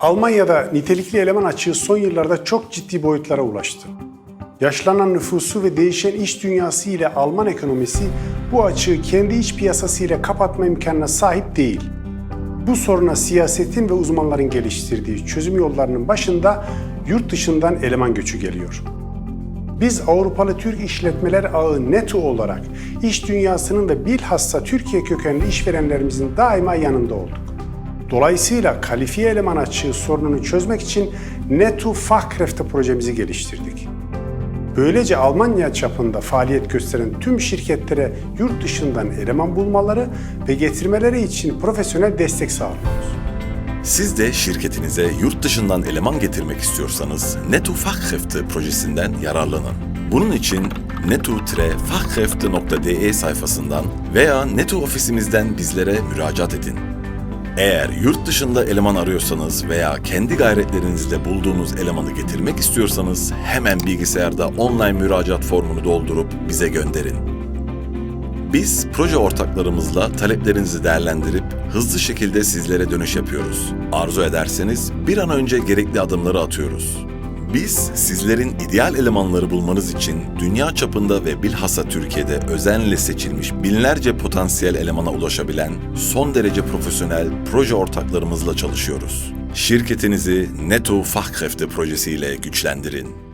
Almanya'da nitelikli eleman açığı son yıllarda çok ciddi boyutlara ulaştı. Yaşlanan nüfusu ve değişen iş dünyası ile Alman ekonomisi bu açığı kendi iç piyasası ile kapatma imkanına sahip değil. Bu soruna siyasetin ve uzmanların geliştirdiği çözüm yollarının başında yurt dışından eleman göçü geliyor. Biz Avrupalı Türk işletmeler ağı NETO olarak iş dünyasının ve bilhassa Türkiye kökenli işverenlerimizin daima yanında olduk. Dolayısıyla kalifiye eleman açığı sorununu çözmek için NETO Fachkräfte projemizi geliştirdik. Böylece Almanya çapında faaliyet gösteren tüm şirketlere yurt dışından eleman bulmaları ve getirmeleri için profesyonel destek sağlıyoruz. Siz de şirketinize yurt dışından eleman getirmek istiyorsanız Netu Fachkräfte projesinden yararlanın. Bunun için netu-fachkräfte.de sayfasından veya Netu ofisimizden bizlere müracaat edin. Eğer yurt dışında eleman arıyorsanız veya kendi gayretlerinizle bulduğunuz elemanı getirmek istiyorsanız hemen bilgisayarda online müracaat formunu doldurup bize gönderin. Biz proje ortaklarımızla taleplerinizi değerlendirip hızlı şekilde sizlere dönüş yapıyoruz. Arzu ederseniz bir an önce gerekli adımları atıyoruz. Biz sizlerin ideal elemanları bulmanız için dünya çapında ve bilhassa Türkiye'de özenle seçilmiş binlerce potansiyel elemana ulaşabilen son derece profesyonel proje ortaklarımızla çalışıyoruz. Şirketinizi Neto Fachkräfte projesiyle güçlendirin.